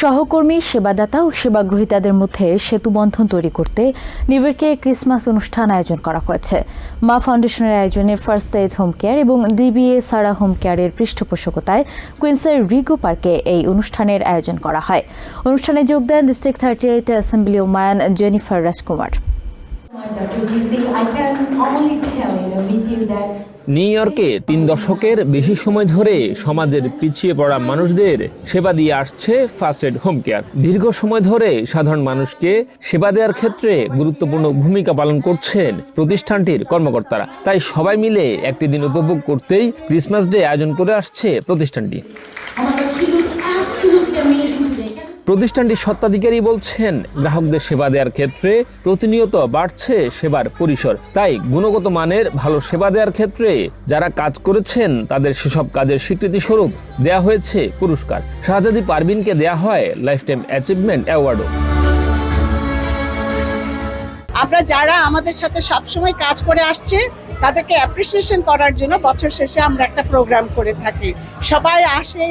সহকর্মী, সেবাদাতা ও সেবাগ্রহীতাদের মধ্যে সেতু বন্ধন তৈরি করতে ইয়র্কে ক্রিসমাস অনুষ্ঠান আয়োজন করা হয়েছে। মা ফাউন্ডেশনের আয়োজনে ফার্স্ট এজ হোম কেয়ার এবং ডিবিএ সারা হোম কেয়ারের পৃষ্ঠপোষকতায় কুইন্সের রিগো পার্কে এই অনুষ্ঠানের আয়োজন করা হয়। অনুষ্ঠানে যোগ দেন district thirty eight assembly assemblywoman Jennifer Rajkumar. I can only tell you New ইয়র্কে তিন দশকের বেশি সময় ধরে সমাজের পিছিয়ে পড়া মানুষদের সেবা দিয়ে আসছে ফার্স্ট এড হোম কেয়ার। দীর্ঘ সময় ধরে সাধারণ মানুষকে সেবা দেওয়ার ক্ষেত্রে গুরুত্বপূর্ণ ভূমিকা পালন করছেন প্রতিষ্ঠানটির কর্মকর্তারা। তাই সবাই মিলে একটি দিন উপভোগ করতেই ক্রিসমাস ডে আয়োজন করে আসছে প্রতিষ্ঠানটি। প্রতিষ্ঠানটির স্বত্বাধিকারী বলছেন, গ্রাহকদের সেবা দেওয়ার ক্ষেত্রে প্রতিনিয়ত বাড়ছে সেবার পরিসর। তাই গুণগত মানের ভালো সেবা দেওয়ার ক্ষেত্রে যারা কাজ করেছেন, তাদের সেসব কাজের স্বীকৃতি স্বরূপ দেয়া হয়েছে পুরস্কার। শাহজাদি পারভিনকে দেয়া হয় লাইফ টাইম অ্যাচিভমেন্ট অ্যাওয়ার্ডও। আমরা যারা আমাদের সাথে সবসময় কাজ করে আসছে তাদেরকে অ্যাপ্রিসিয়েশন করার জন্য বছর শেষে আমরা একটা প্রোগ্রাম করে থাকি। সবাই আসে,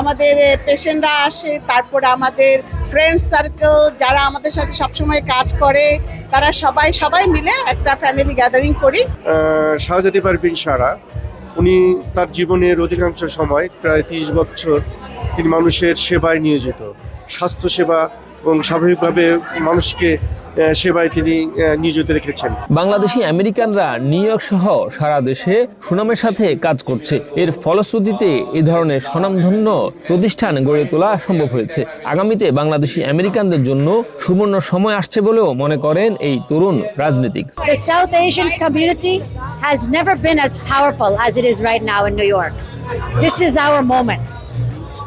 আমাদের পেশেন্টরা আসে, তারপর আমাদের ফ্রেন্ড সার্কেল যারা আমাদের সাথে সবসময় কাজ করে, তারা সবাই সবাই মিলে একটা ফ্যামিলি গ্যাদারিং করি। শাহজাদি পারভিন সারা, উনি তার জীবনের অধিকাংশ সময় প্রায় তিরিশ বছর তিনি মানুষের সেবায় নিয়োজিত। স্বাস্থ্যসেবা এবং স্বাভাবিকভাবে মানুষকে সেবায় তিনি নিয়োজিত রেখেছেন বাংলাদেশি আমেরিকানরা নিউ ইয়র্ক সহ সারা দেশে সুনামের সাথে কাজ করছে এর ফলশ্রুতিতে এ ধরনের স্বনামধন্য প্রতিষ্ঠান গড়ে তোলা সম্ভব হয়েছে আগামীতে বাংলাদেশি আমেরিকানদের জন্য সুবর্ণ সময় আসছে বলেও মনে করেন এই তরুণ রাজনীতিক The South Asian community has never been as powerful as it is right now in New York. This is our moment.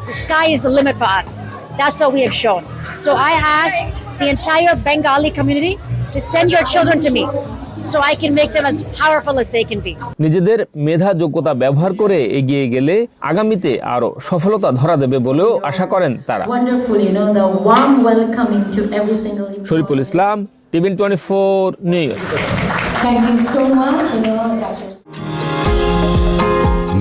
The sky is the limit for us. That's what we have shown. So I ask the entire Bengali community to send your children to me so I can make them as powerful as they can be. নিজেদের মেধা যোগ্যতা ব্যবহার করে এগিয়ে গেলে আগামীতে আরও সফলতা ধরা দেবে বলেও আশা করেন তারা Wonderful, you know, the warm welcoming to every single Shariful Islam TVN twenty four New York Thank you so much, you know, Dr.